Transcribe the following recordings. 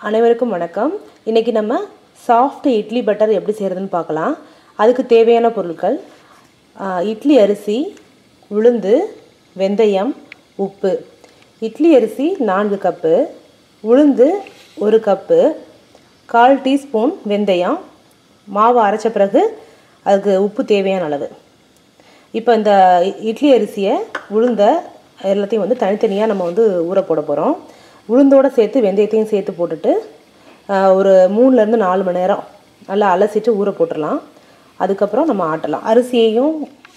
அனைவருக்கும் வணக்கம். இன்றைக்கி நம்ம சாஃப்ட் இட்லி பட்டர் எப்படி செய்கிறதுன்னு பார்க்கலாம். அதுக்கு தேவையான பொருட்கள் இட்லி அரிசி உளுந்து வெந்தயம் உப்பு. இட்லி அரிசி நான்கு கப்பு உளுந்து ஒரு கப்பு கால் டீஸ்பூன் வெந்தயம் மாவு அரைச்ச பிறகு அதுக்கு உப்பு தேவையான அளவு. இப்போ இந்த இட்லி அரிசியை உளுந்த எல்லாத்தையும் வந்து தனித்தனியாக நம்ம வந்து ஊற போட போகிறோம் உளுந்தோட சேர்த்து வெந்தயத்தையும் சேர்த்து போட்டுட்டு ஒரு மூணுலேருந்து நாலு மணி நேரம் நல்லா அலசிட்டு ஊற போட்டுடலாம். அதுக்கப்புறம் நம்ம ஆட்டலாம். அரிசியையும்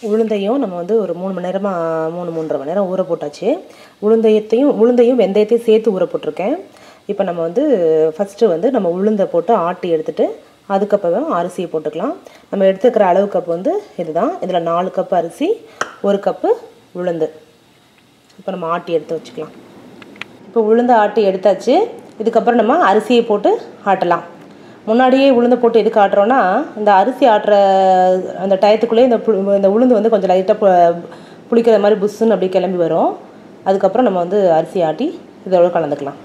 உளுந்தையும் நம்ம வந்து ஒரு மூணு மணி நேரமாக மூணு மூன்றரை மணி நேரம் ஊற போட்டாச்சு. உளுந்தையத்தையும் உளுந்தையும் வெந்தயத்தையும் சேர்த்து ஊற போட்டிருக்கேன். இப்போ நம்ம வந்து ஃபஸ்ட்டு வந்து நம்ம உளுந்தை போட்டு ஆட்டி எடுத்துகிட்டு அதுக்கப்புறம் அரிசியை போட்டுக்கலாம். நம்ம எடுத்துக்கிற அளவு கப் வந்து இதுதான். இதில் நாலு கப் அரிசி ஒரு கப்பு உளுந்து. இப்போ நம்ம ஆட்டி எடுத்து வச்சுக்கலாம். இப்போ உளுந்து ஆட்டி எடுத்தாச்சு. இதுக்கப்புறம் நம்ம அரிசியை போட்டு ஆட்டலாம். முன்னாடியே உளுந்து போட்டு எதுக்கு ஆட்டுறோன்னா இந்த அரிசி ஆட்டுற அந்த டயத்துக்குள்ளேயே இந்த புழு இந்த உளுந்து வந்து கொஞ்சம் லைட்டாக புளிக்கிற மாதிரி புஷ்ஷுன்னு அப்படி கிளம்பி வரும். அதுக்கப்புறம் நம்ம வந்து அரிசி ஆட்டி இதோட கலந்துக்கலாம்.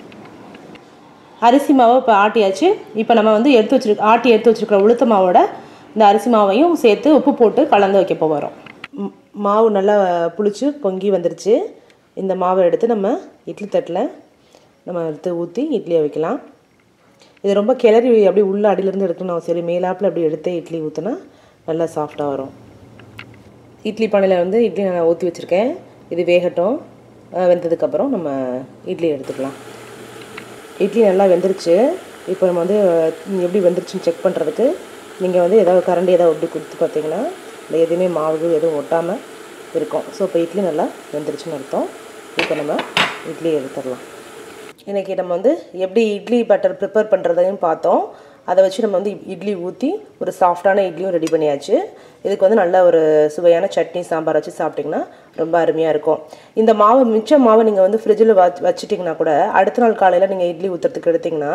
அரிசி மாவை இப்போ ஆட்டியாச்சு. இப்போ நம்ம வந்து எடுத்து வச்சிருக்க ஆட்டி எடுத்து வச்சுருக்கிற உளுத்த மாவோட இந்த அரிசி மாவையும் சேர்த்து உப்பு போட்டு கலந்து வைக்க போகிறோம் மாவு நல்லா புளிச்சு பொங்கி வந்துருச்சு. இந்த மாவை எடுத்து நம்ம இட்லி தட்டில் நம்ம எடுத்து ஊற்றி இட்லியை வைக்கலாம். இது ரொம்ப கிளறி அப்படியே உள்ள அடியிலேருந்து எடுக்கணும் சரி மேலாப்பில் அப்படி எடுத்து இட்லி ஊற்றினா நல்லா சாஃப்டாக வரும். இட்லி பானையில் வந்து இட்லி நான் ஊற்றி வச்சுருக்கேன். இது வேகட்டும். வெந்ததுக்கப்புறம் நம்ம இட்லி எடுத்துக்கலாம். இட்லி நல்லா வெந்துருச்சு. இப்போ நம்ம வந்து எப்படி வெந்துருச்சுன்னு செக் பண்ணுறதுக்கு நீங்கள் வந்து ஏதாவது கரண்டி ஏதாவது அப்படி கொடுத்து பார்த்தீங்கன்னா இல்லை எதுவுமே மாவு எதுவும் ஒட்டாமல் இருக்கும். ஸோ இப்போ இட்லி நல்லா வெந்துருச்சுன்னு அர்த்தம். இப்போ நம்ம இட்லி எடுத்துடலாம். இன்றைக்கி நம்ம வந்து எப்படி இட்லி பட்டர் ப்ரிப்பேர் பண்ணுறதையும் பார்த்தோம். அதை வச்சு நம்ம வந்து இட்லி ஊற்றி ஒரு சாஃப்டான இட்லியும் ரெடி பண்ணியாச்சு. இதுக்கு வந்து நல்ல ஒரு சுவையான சட்னி சாம்பார் வச்சு சாப்பிட்டிங்கன்னா ரொம்ப அருமையாக இருக்கும். இந்த மாவு மிச்ச மாவை நீங்கள் வந்து ஃப்ரிட்ஜில் வச்சு வச்சிட்டிங்கன்னா கூட அடுத்த நாள் காலையில் நீங்கள் இட்லி ஊற்றுறதுக்கு எடுத்திங்கன்னா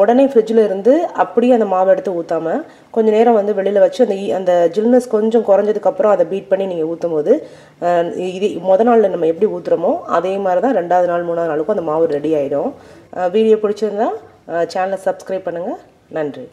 உடனே ஃப்ரிட்ஜில் இருந்து அப்படியே அந்த மாவை எடுத்து ஊற்றாமல் கொஞ்சம் நேரம் வந்து வெளியில் வச்சு அந்த அந்த ஜில்னஸ் கொஞ்சம் குறைஞ்சதுக்கப்புறம் அதை பீட் பண்ணி நீங்கள் ஊற்றும் போது இது முத நாளில் நம்ம எப்படி ஊற்றுறோமோ அதே மாதிரி தான் ரெண்டாவது நாள் மூணாவது நாளுக்கும் அந்த மாவு ரெடி ஆகிடும் வீடியோ பிடிச்சிருந்தா சேனலை சப்ஸ்கிரைப் பண்ணுங்கள் நன்றி.